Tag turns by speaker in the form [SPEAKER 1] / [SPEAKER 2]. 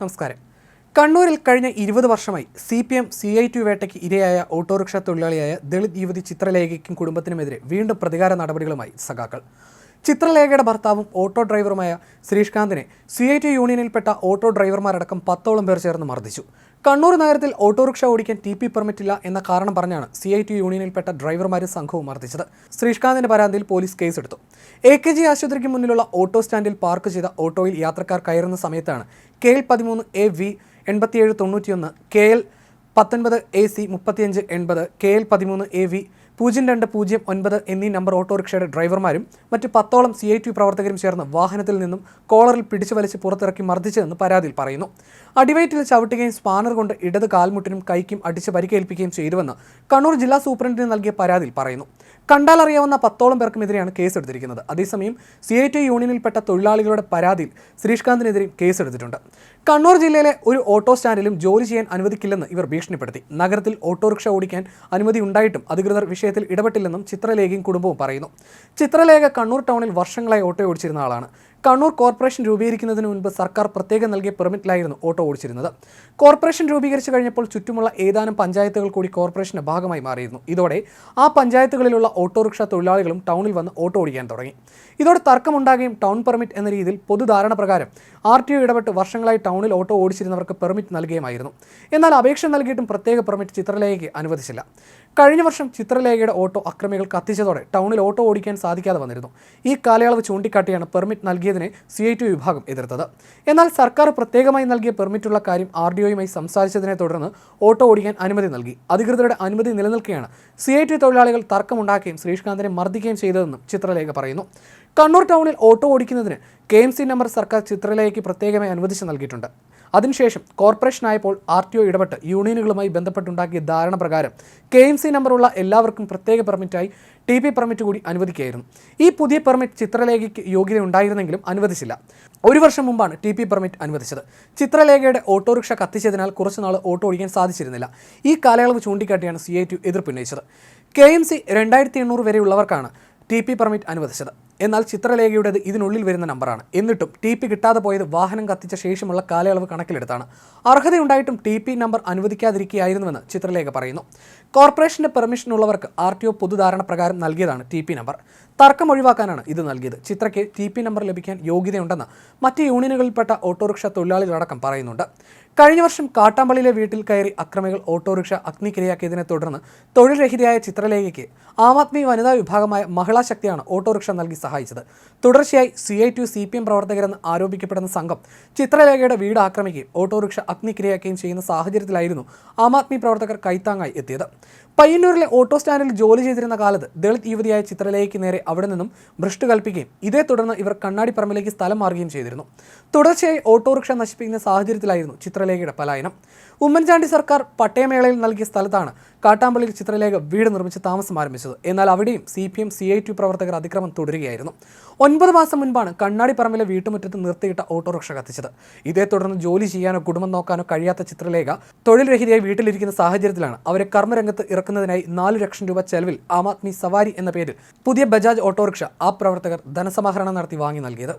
[SPEAKER 1] നമസ്കാരം. കണ്ണൂരിൽ കഴിഞ്ഞ ഇരുപത് വർഷമായി C P M C I T autorickshaw ഇരയായ ഓട്ടോറിക്ഷ തൊഴിലാളിയായ ദളിത് യുവതി ചിത്രലേഖയ്ക്കും കുടുംബത്തിനുമെതിരെ വീണ്ടും പ്രതികാര നടപടികളുമായി സഖാക്കൾ. ചിത്രലേഖയുടെ ഭർത്താവും ഓട്ടോ ഡ്രൈവറുമായ ശ്രീഷ്കാന്തിനെ സി ഐ ടി യൂണിയനിൽപ്പെട്ട ഓട്ടോ ഡ്രൈവർമാരടക്കം പത്തോളം പേർ ചേർന്ന് മർദ്ദിച്ചു. കണ്ണൂർ നഗരത്തിൽ ഓട്ടോറിക്ഷ ഓടിക്കാൻ ടി പി പെർമിറ്റ് ഇല്ല എന്ന കാരണം പറഞ്ഞാണ് സി ഐ ടി യൂണിയനിൽപ്പെട്ട ഡ്രൈവർമാരും സംഘവും മർദ്ദിച്ചത്. ശ്രീഷ്കാന്തിന്റെ പരാതിയിൽ പോലീസ് കേസെടുത്തു. എ കെ ജി ആശുപത്രിക്ക് മുന്നിലുള്ള ഓട്ടോ സ്റ്റാൻഡിൽ പാർക്ക് ചെയ്ത ഓട്ടോയിൽ യാത്രക്കാർ കയറുന്ന സമയത്താണ് കെ എൽ പതിമൂന്ന് എ വി എൺപത്തിയേഴ് തൊണ്ണൂറ്റിയൊന്ന് കെ എൽ പത്തൊൻപത് എ സി മുപ്പത്തിയഞ്ച് എൺപത് കെ എൽ പതിമൂന്ന് എ വി പൂജ്യം രണ്ട് പൂജ്യം ഒൻപത് എന്നീ നമ്പർ ഓട്ടോറിക്ഷയുടെ ഡ്രൈവർമാരും മറ്റ് പത്തോളം സി ഐ ടി പ്രവർത്തകരും ചേർന്ന് വാഹനത്തിൽ നിന്നും കോളറിൽ പിടിച്ചു വലിച്ച് പുറത്തിറക്കി മർദ്ദിച്ചതെന്ന് പരാതിയിൽ പറയുന്നു. അടിവയറ്റിൽ ചവിട്ടുകയും സ്പാനർ കൊണ്ട് ഇടത് കാൽമുട്ടിനും കൈക്കും അടിച്ച് പരിക്കേൽപ്പിക്കുകയും ചെയ്തുവെന്ന് കണ്ണൂർ ജില്ലാ സൂപ്രണ്ടിന് നൽകിയ പരാതിയിൽ പറയുന്നു. കണ്ടാൽ അറിയാവുന്ന പത്തോളം പേർക്കുമെതിരെയാണ് കേസെടുത്തിരിക്കുന്നത്. അതേസമയം സി ഐ ടി യൂണിയനിൽപ്പെട്ട തൊഴിലാളികളുടെ പരാതിയിൽ ശ്രീഷ്കാന്തിനെതിരെയും കേസെടുത്തിട്ടുണ്ട്. കണ്ണൂർ ജില്ലയിലെ ഒരു ഓട്ടോ സ്റ്റാൻഡിലും ജോലി ചെയ്യാൻ അനുവദിക്കില്ലെന്ന് ഇവർ ഭീഷണിപ്പെടുത്തി. നഗരത്തിൽ ഓട്ടോറിക്ഷ ഓടിക്കാൻ അനുമതി ഉണ്ടായിട്ടും അധികൃതർ വിഷയത്തിൽ ഇടപെട്ടില്ലെന്നും ചിത്രലേഖയും കുടുംബവും പറയുന്നു. ചിത്രലേഖ കണ്ണൂർ ടൗണിൽ വർഷങ്ങളായി ഓട്ടോ ഓടിച്ചിരുന്ന ആളാണ്. കണ്ണൂർ കോർപ്പറേഷൻ രൂപീകരിക്കുന്നതിന് മുൻപ് സർക്കാർ പ്രത്യേകം നൽകിയ പെർമിറ്റിലായിരുന്നു ഓട്ടോ ഓടിച്ചിരുന്നത്. കോർപ്പറേഷൻ രൂപീകരിച്ചു കഴിഞ്ഞപ്പോൾ ചുറ്റുമുള്ള ഏതാനും പഞ്ചായത്തുകൾ കൂടി കോർപ്പറേഷന്റെ ഭാഗമായി മാറിയിരുന്നു. ഇതോടെ ആ പഞ്ചായത്തുകളിലുള്ള ഓട്ടോറിക്ഷ തൊഴിലാളികളും ടൗണിൽ വന്ന് ഓട്ടോ ഓടിക്കാൻ തുടങ്ങി. ഇതോടെ തർക്കമുണ്ടാകുകയും ടൗൺ പെർമിറ്റ് എന്ന രീതിയിൽ പൊതുധാരണ പ്രകാരം ആർ ടി ഒ ഇടപെട്ട് വർഷങ്ങളായി ടൗണിൽ ഓട്ടോ ഓടിച്ചിരുന്നവർക്ക് പെർമിറ്റ് നൽകുകയുമായിരുന്നു. എന്നാൽ അപേക്ഷ നൽകിയിട്ടും പ്രത്യേക പെർമിറ്റ് ചിത്രലേഖയ്ക്ക് അനുവദിച്ചില്ല. കഴിഞ്ഞ വർഷം ചിത്രലേഖയുടെ ഓട്ടോ അക്രമികൾ കത്തിച്ചതോടെ ടൗണിൽ ഓട്ടോ ഓടിക്കാൻ സാധിക്കാതെ വന്നിരുന്നു. ഈ കാലയളവ് ചൂണ്ടിക്കാട്ടിയാണ് പെർമിറ്റ് നൽകിയതിനെ സി ഐ ടി വിഭാഗം എതിർത്തത്. എന്നാൽ സർക്കാർ പ്രത്യേകമായി നൽകിയ പെർമിറ്റുള്ള കാര്യം ആർ ഡി ഒയുമായി സംസാരിച്ചതിനെ തുടർന്ന് ഓട്ടോ ഓടിക്കാൻ അനുമതി നൽകി. അധികൃതരുടെ അനുമതി നിലനിൽക്കുകയാണ് സി ഐ ടി തൊഴിലാളികൾ തർക്കമുണ്ടാക്കുകയും ശ്രീഷ്കാന്തിനെ മർദ്ദിക്കുകയും ചെയ്തതെന്നും ചിത്രലേഖ പറയുന്നു. കണ്ണൂർ ടൗണിൽ ഓട്ടോ ഓടിക്കുന്നതിന് കെ എം സി നമ്പർ സർക്കാർ ചിത്രലേഖയ്ക്ക് പ്രത്യേകമായി അനുവദിച്ച് നൽകിയിട്ടുണ്ട്. അതിനുശേഷം കോർപ്പറേഷനായപ്പോൾ ആർ ടി ഒ ഇടപെട്ട് യൂണിയനുകളുമായി ബന്ധപ്പെട്ടുണ്ടാക്കിയ ധാരണ പ്രകാരം കെ എം സി നമ്പറുള്ള എല്ലാവർക്കും പ്രത്യേക പെർമിറ്റായി ടി പി പെർമിറ്റ് കൂടി അനുവദിക്കുകയായിരുന്നു. ഈ പുതിയ പെർമിറ്റ് ചിത്രലേഖയ്ക്ക് യോഗ്യത ഉണ്ടായിരുന്നെങ്കിലും അനുവദിച്ചില്ല. ഒരു വർഷം മുമ്പാണ് ടി പി പെർമിറ്റ് അനുവദിച്ചത്. ചിത്രലേഖയുടെ ഓട്ടോറിക്ഷ കത്തിച്ചതിനാൽ കുറച്ചുനാൾ ഓട്ടോ ഓടിക്കാൻ സാധിച്ചിരുന്നില്ല. ഈ കാലയളവ് ചൂണ്ടിക്കാട്ടിയാണ് സി ഐ ടി എതിർപ്പുന്നയിച്ചത് കെ എം സി രണ്ടായിരത്തി എണ്ണൂറ് വരെയുള്ളവർക്കാണ് ടി പി പെർമിറ്റ് അനുവദിച്ചത്. എന്നാൽ ചിത്രലേഖയുടേത് ഇതിനുള്ളിൽ വരുന്ന നമ്പറാണ്. എന്നിട്ടും ടി പി കിട്ടാതെ പോയത് വാഹനം കത്തിച്ച ശേഷമുള്ള കാലയളവ് കണക്കിലെടുത്താണ്. അർഹതയുണ്ടായിട്ടും ടി പി നമ്പർ അനുവദിക്കാതിരിക്കുകയായിരുന്നുവെന്ന് ചിത്രലേഖ പറയുന്നു. കോർപ്പറേഷന്റെ പെർമിഷനുള്ളവർക്ക് ആർ ടി ഒ പൊതുധാരണ പ്രകാരം നൽകിയതാണ് ടി പി നമ്പർ. തർക്കം ഒഴിവാക്കാനാണ് ഇത് നൽകിയത്. ചിത്രയ്ക്ക് ടി പി നമ്പർ ലഭിക്കാൻ യോഗ്യതയുണ്ടെന്ന് മറ്റ് യൂണിയനുകളിൽപ്പെട്ട ഓട്ടോറിക്ഷ തൊഴിലാളികളടക്കം പറയുന്നുണ്ട്. കഴിഞ്ഞ വർഷം കാട്ടാമ്പള്ളിയിലെ വീട്ടിൽ കയറി അക്രമികൾ ഓട്ടോറിക്ഷ അഗ്നിക്കിരയാക്കിയതിനെ തുടർന്ന് തൊഴിൽ രഹിതയായ ചിത്രലേഖയ്ക്ക് ആം ആദ്മി വനിതാ വിഭാഗമായ മഹിളാ ശക്തിയാണ് ഓട്ടോറിക്ഷ നൽകി സഹായിച്ചത്. തുടർച്ചയായി C I T C P M പ്രവർത്തകരെന്ന് ആരോപിക്കപ്പെടുന്ന സംഘം ചിത്രലേഖയുടെ വീട് ആക്രമിക്കുകയും ഓട്ടോറിക്ഷ അഗ്നിക്കിരയാക്കുകയും ചെയ്യുന്ന സാഹചര്യത്തിലായിരുന്നു ആം ആദ്മി പ്രവർത്തകർ കൈത്താങ്ങായി എത്തിയത്. പയ്യന്നൂരിലെ ഓട്ടോ സ്റ്റാൻഡിൽ ജോലി ചെയ്തിരുന്ന കാലത്ത് ദളിത് യുവതിയായ ചിത്രലേഖയ്ക്ക് നേരെ അവിടെ നിന്നും ഭ്രഷ്ട് കൽപ്പിക്കുകയും ഇതേ തുടർന്ന് ഇവർ കണ്ണാടി കണ്ണാടിപ്പറമ്പിലേക്ക് സ്ഥലം മാറുകയും ചെയ്തിരുന്നു. തുടർച്ചയായി ഓട്ടോറിക്ഷ നശിപ്പിക്കുന്ന സാഹചര്യത്തിലായിരുന്നു ചിത്രലേഖയുടെ പലായനം. ഉമ്മൻചാണ്ടി സർക്കാർ പട്ടയമേളയിൽ നൽകിയ സ്ഥലത്താണ് കാട്ടാമ്പള്ളിയിൽ ചിത്രലേഖ വീട് നിർമ്മിച്ച് താമസം ആരംഭിച്ചത്. എന്നാൽ അവിടെയും C P M C I T പ്രവർത്തകർ അതിക്രമം തുടരുകയായിരുന്നു. ഒൻപത് മാസം മുൻപാണ് കണ്ണാടി കണ്ണാടിപ്പറമ്പിലെ വീട്ടുമുറ്റത്ത് നിർത്തിയിട്ട ഓട്ടോറിക്ഷ കത്തിച്ചത്. ഇതേ തുടർന്ന് ജോലി ചെയ്യാനോ കുടുംബം നോക്കാനോ കഴിയാത്ത ചിത്രലേഖ തൊഴിൽ രഹിതയായി വീട്ടിലിരിക്കുന്ന സാഹചര്യത്തിലാണ് അവരെ കർമ്മരംഗത്ത് ഇറക്കുന്നതിനായി നാല് ലക്ഷം രൂപ ചെലവിൽ ആം ആദ്മി സവാരി എന്ന പേരിൽ പുതിയ ബജാജ് ഓട്ടോറിക്ഷ ആ പ്രവർത്തകർ ധനസമാഹരണം നടത്തി വാങ്ങി നൽകിയത്.